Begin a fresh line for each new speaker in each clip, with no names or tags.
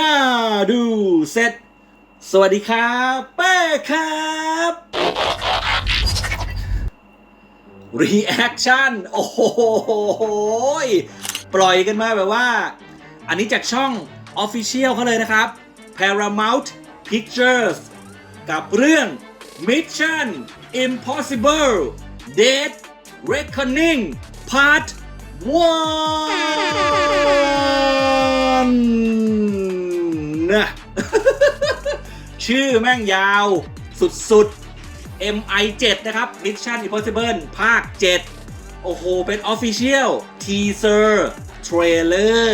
น่าดูเสร็จ สวัสดีครับเป้ครับรีแอคชั่นโอ้โหปล่อยกันมาแบบว่า อันนี้จากช่อง Official เขาเลยนะครับ Paramount Pictures กับเรื่อง Mission Impossible Dead Reckoning Part 1 ชื่อแม่งยาวสุดๆ MI7 นะครับ Mission Impossible ภาค 7 โอ้โห เป็น Official Teaser Trailer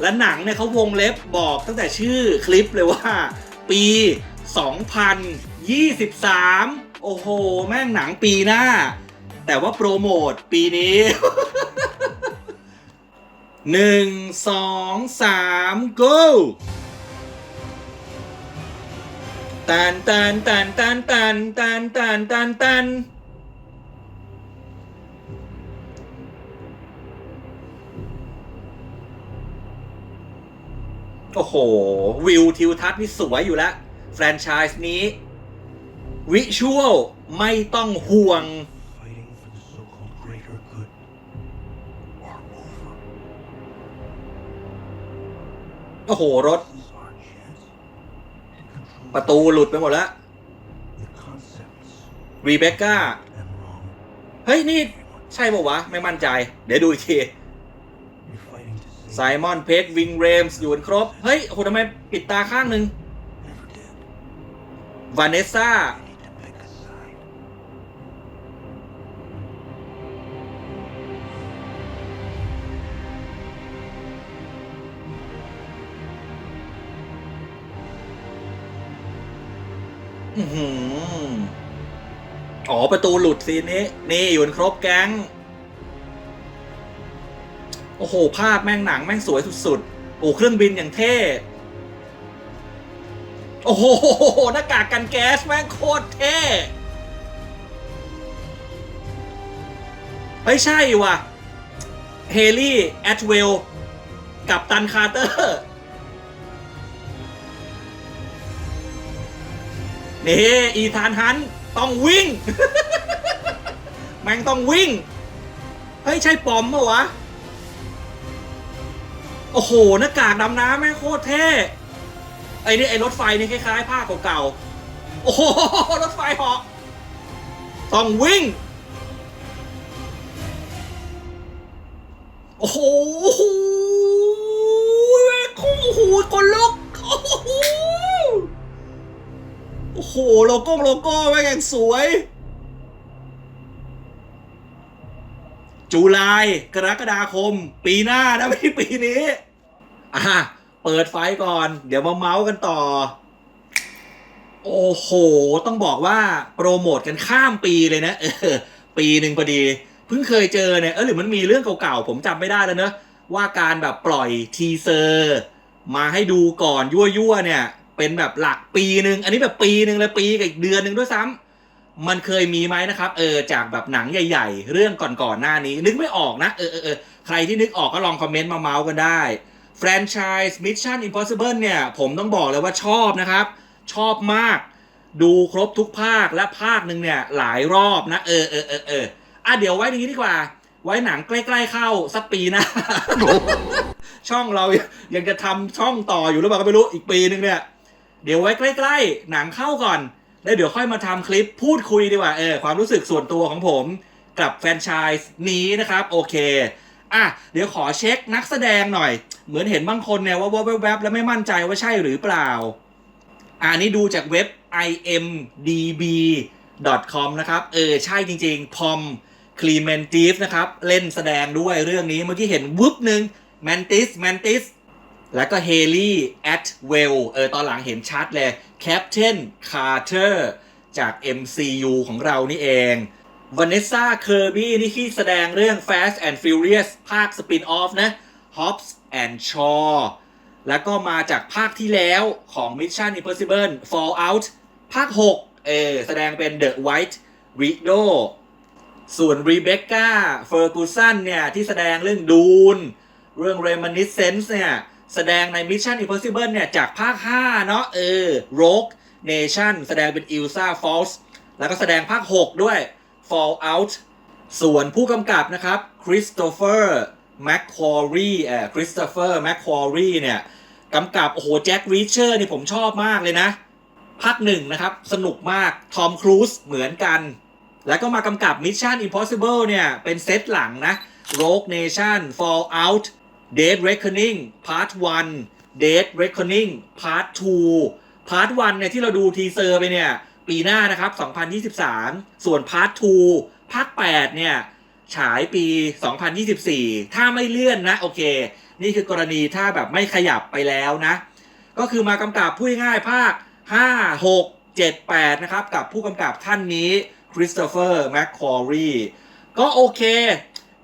และหนังเนี่ยเขาวงเล็บบอกตั้งแต่ชื่อคลิปเลยว่า ปี 2023 โอ้โห แม่งหนังปีหน้า แต่ว่าโปรโมทปีนี้หนึ่งสองสาม go ตันตันตันตันตันตันตันตันตันโอ้โห วิวทิวทัศน์นี่สวยอยู่แล้ว แฟรนไชส์นี้ วิชวล ไม่ต้องห่วง
fighting for the so-called greater good are over.
โอ้โห รถ ประตูหลุดไปหมดแล้วรีเบคก้า เฮ้ย นี่ใช่ปะวะ ไม่มั่นใจ เดี๋ยวดูอีกทีไซมอนเพกวิงเรมส์อยู่กันครบ เฮ้ยโหทำไมปิดตาข้างหนึ่งวานเนสซ่า อื้อหืออ๋อประตูหลุดซีนนี้ นี่อยู่กันครบแก๊ง โอ้โห ภาพแม่งหนังแม่งสวยสุดๆ โอ้เครื่องบินอย่างเท่ โอ้โหหน้ากากกันแก๊สแม่งโคตรเท่เฮ้ยใช่ว่ะ เฮลี่ แอตเวล กับตันคาร์เตอร์ นี่อีธานฮันต้องวิ่ง แม่งต้องวิ่ง เฮ้ย ใช่ปอมปะวะ โอ้โหหน้ากากดำน้ำแม่งโคตรเท่ ไอ้นี่ไอ้รถไฟนี่คล้ายๆผ้าเก่าๆ โอ้โห รถไฟเหาะต้องวิ่ง โอ้โห โลโก้โลโก้แม่งอย่างสวย จุลายกรกฎาคม ปีหน้านะไม่ใช่ปีนี้ อะ เปิดไฟก่อน เดี๋ยวมาเมาส์กันต่อ โอ้โห ต้องบอกว่า โปรโมทกันข้ามปีเลยนะ เออ ปีหนึ่งพอดี เพิ่งเคยเจอเนี่ยเออหรือมันมีเรื่องเก่าๆ ผมจำไม่ได้แล้วเนอะว่าการแบบปล่อยทีเซอร์ มาให้ดูก่อนยั่วๆเนี่ย เป็นแบบหลักปีหนึ่งอันนี้แบบปีหนึ่งเลยปีกับอีกเดือนหนึ่งด้วยซ้ำมันเคยมีไหมนะครับ เออจากแบบหนังใหญ่ ๆ เรื่องก่อนๆหน้านี้ นึกไม่ออกนะเออเออเออใครที่นึกออกก็ลองคอมเมนต์มาเมาส์กันได้แฟรนไชส์ Mission Impossible เนี่ย ผมต้องบอกเลยว่าชอบนะครับ ชอบมาก ดูครบทุกภาคและภาคหนึ่งเนี่ย หลายรอบนะ เออเออเออเอออะเดี๋ยวไว้อย่างนี้ดีกว่า ไว้หนังใกล้ๆเข้าสักปีนะ ช่องเรายังจะทำช่องต่ออยู่หรือเปล่าก็ไม่รู้อีกปีนึงเนี่ย เดี๋ยวไว้ใกล้ๆ หนังเข้าก่อน แล้วเดี๋ยวค่อยมาทำคลิปพูดคุยดีกว่า เออ ความรู้สึกส่วนตัวของผมกับแฟนชส์นี้นะครับ โอเค อะ เดี๋ยวขอเช็คนักแสดงหน่อย เหมือนเห็นบางคนเนี่ยว่าว่าแวบๆแล้วไม่มั่นใจว่าใช่หรือเปล่า อ่านี่ดูจากเว็บ imdb.com นะครับ เออ ใช่จริงๆพอมคลีเมนตีฟนะครับ เล่นแสดงด้วยเรื่องนี้เมื่อกี้เห็นวึบหนึ่งแมนติสแมนติส แล้วก็เฮลี่แอตเวลเออตอนหลังเห็นชัดเลยแคปเทนคาร์เตอร์จาก MCU ของเรานี่เองวานเนสซาเคอร์บี้นี่ที่แสดงเรื่อง Fast and Furious ภาคสปินออฟนะ Hobbs and Shaw แล้วก็มาจากภาคที่แล้วของ Mission Impossible Fallout ภาค 6 เออแสดงเป็น The White Widow ส่วน Rebecca Ferguson เนี่ย ที่แสดงเรื่องดูนเรื่อง Reminiscence เนี่ย แสดงใน Mission Impossible เนี่ย จากภาค 5 เนาะเออ Rogue Nation แสดงเป็น Ilsa Falls แล้วก็แสดงภาค 6 ด้วย Fallout ส่วนผู้กำกับนะครับ Christopher McQuarrie เอ่อ Christopher McQuarrie เนี่ยกำกับ โอ้โหแจ็ครีเชอร์นี่ผมชอบมากเลยนะ ภาคหนึ่งนะครับ สนุกมาก ทอมครูซเหมือนกัน แล้วก็มากำกับ Mission Impossible เนี่ย เป็นเซตหลังนะ Rogue Nation Fallout Dead Reckoning Part 1 Dead Reckoning Part 2 Part 1เนี่ยที่เราดูทีเซอร์ไปเนี่ย ปีหน้านะครับ 2023 ส่วน Part 2 ภาค 8 เนี่ย ฉายปี 2024 ถ้าไม่เลื่อนนะ โอเค นี่คือกรณีถ้าแบบไม่ขยับไปแล้วนะ ก็คือมากำกับพูดง่ายภาค 5 6 7 8 นะครับ กับผู้กำกับท่านนี้คริสโตเฟอร์แมคคอรีก็โอเค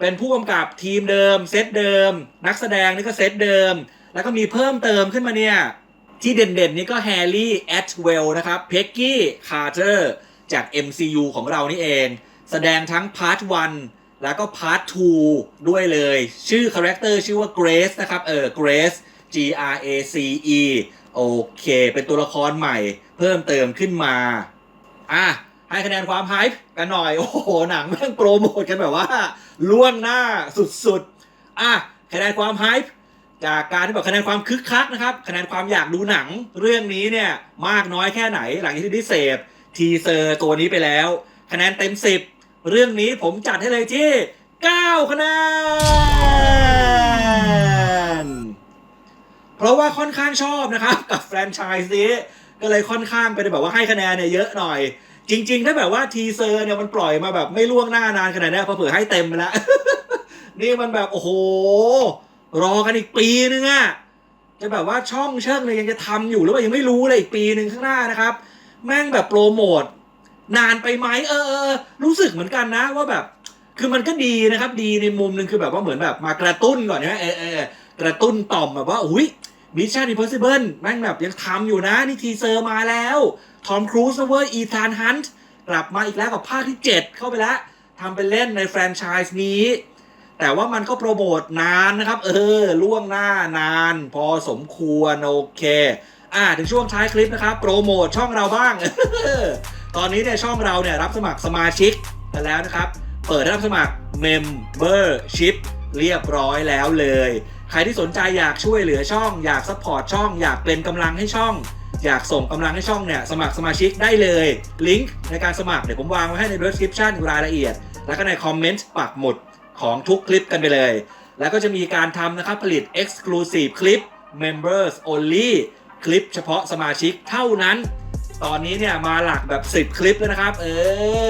เป็นผู้กำกับทีมเดิม เซตเดิม นักแสดงนี่ก็เซตเดิม แล้วก็มีเพิ่มเติมขึ้นมาเนี่ย ที่เด่นๆนี่ก็แฮร์รี่แอตเวลนะครับเพ็กกี้คาร์เตอร์จาก MCU ของเรานี่เอง แสดงทั้งพาร์ท1แล้วก็พาร์ท2ด้วยเลย ชื่อคาแรคเตอร์ชื่อว่า Grace นะครับ เออ Grace G R A C E โอเค เป็นตัวละครใหม่เพิ่มเติมขึ้นมา อะ ให้คะแนนความไฮป์กันหน่อย โอ้โห หนังแม่งโปรโมทกันแบบว่า ล่วงหน้าสุดๆ อะ คะแนนความไฮป์จากการที่บอกคะแนนความคึกคักนะครับ คะแนนความอยากดูหนังเรื่องนี้เนี่ย มากน้อยแค่ไหนหลังจากที่ได้เสพทีเซอร์ตัวนี้ไปแล้ว คะแนนเต็ม 10 เรื่องนี้ผมจัดให้เลยที่ 9 คะแนน เพราะว่าค่อนข้างชอบนะครับ กับแฟรนไชส์นี้ก็เลยค่อนข้างไปแบบว่าให้คะแนนเนี่ยเยอะหน่อย จริง ๆ ถ้าแบบว่าทีเซอร์เนี่ยมันปล่อยมาแบบไม่ล่วงหน้านานขนาดนี้พอเผื่อให้เต็มไปแล้ว นี่มันแบบโอ้โห รอกันอีกปีนึงอะจะแบบว่าช่องเชิงเลยยังจะทำอยู่หรือว่ายังไม่รู้เลยอีกปีหนึ่งข้างหน้านะครับ แม่งแบบโปรโมทนานไปไหมเออเออรู้สึกเหมือนกันนะว่าแบบ คือมันก็ดีนะครับ ดีในมุมหนึ่งคือแบบว่าเหมือนแบบมากระตุ้นก่อนใช่ไหมเออเออกระตุ้นต่อมแบบว่าอุ้ยมิชชั่นอิมพอสิเบิลแม่งแบบยังทำอยู่นะ นี่ทีเซอร์มาแล้ว ทอมครูซเว้ยอีธานฮันต์กลับมาอีกแล้วกับภาคที่ 7 เข้าไปแล้วทำเป็นเล่นในแฟรนไชส์นี้ แต่ว่ามันก็โปรโมทนานนะครับ เออ ล่วงหน้านาน พอสมควร โอเค อ่า ถึงช่วงท้ายคลิปนะครับ โปรโมทช่องเราบ้าง ตอนนี้เนี่ยช่องเราเนี่ยรับสมัครสมาชิกกันแล้วนะครับ เปิดรับสมัคร Membership เรียบร้อยแล้วเลย ใครที่สนใจอยากช่วยเหลือช่อง อยากซัพพอร์ตช่อง อยากเป็นกำลังให้ช่อง อยากส่งกำลังให้ช่องเนี่ยสมัครสมาชิกได้เลย ลิงก์ในการสมัครเดี๋ยวผมวางไว้ให้ใน description รายละเอียด แล้วก็ในคอมเมนต์ปักหมุดของทุกคลิปกันไปเลย แล้วก็จะมีการทำนะครับผลิต exclusive คลิป members only คลิปเฉพาะสมาชิกเท่านั้น ตอนนี้เนี่ยมาหลักแบบ 10 คลิปแล้วนะครับ เอ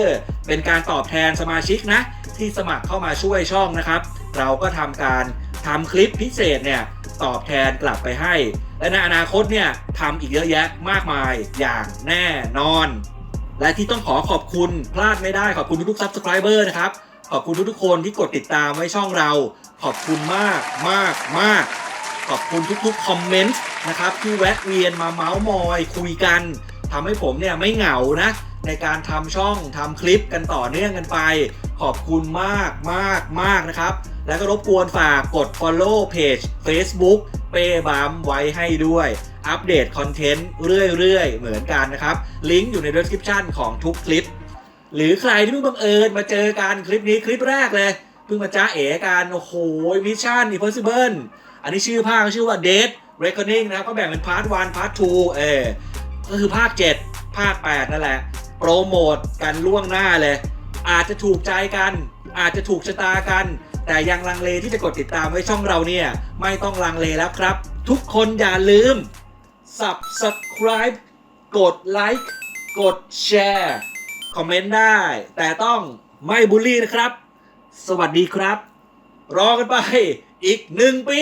อ เป็นการตอบแทนสมาชิกนะ ที่สมัครเข้ามาช่วยช่องนะครับ เราก็ทำการทำคลิปพิเศษเนี่ยตอบแทนกลับไปให้ และในอนาคตเนี่ยทำอีกเยอะแยะมากมายอย่างแน่นอน และที่ต้องขอขอบคุณพลาดไม่ได้ขอบคุณทุกๆ subscriber นะครับ ขอบคุณทุกๆคนที่กดติดตามไว้ช่องเรา ขอบคุณมากมากมากขอบคุณทุกๆคอมเมนต์นะครับที่แวะเวียนมาเมาส์มอยคุยกันทำให้ผมเนี่ยไม่เหงานะในการทำช่องทำคลิปกันต่อเนื่องกันไป ขอบคุณมากมากมากนะครับ แล้วก็รบกวนฝากกด follow page Facebook เป้บัมไว้ให้ด้วย อัปเดตคอนเทนต์เรื่อยๆ เหมือนกันนะครับ ลิงก์อยู่ใน description ของทุกคลิป หรือใครที่เพิ่งบังเอิญมาเจอกันคลิปนี้คลิปแรกเลย เพิ่งมาจ้าเอ๋กันโอ้โหมิชชั่น impossible อันนี้ชื่อภาคชื่อว่า Dead Reckoning นะครับก็แบ่งเป็นพาร์ท1พาร์ท2เออก็คือภาค 7 ภาค 8 นั่นแหละ โปรโมทกันล่วงหน้าเลย อาจจะถูกใจกัน อาจจะถูกชะตากัน แต่ยังลังเลที่จะกดติดตามไว้ช่องเราเนี่ย ไม่ต้องลังเลแล้วครับ ทุกคนอย่าลืม subscribe กดไลค์กดแชร์คอมเมนต์ได้ แต่ต้องไม่บูลลี่นะครับ สวัสดีครับ รอกันไปอีกหนึ่งปี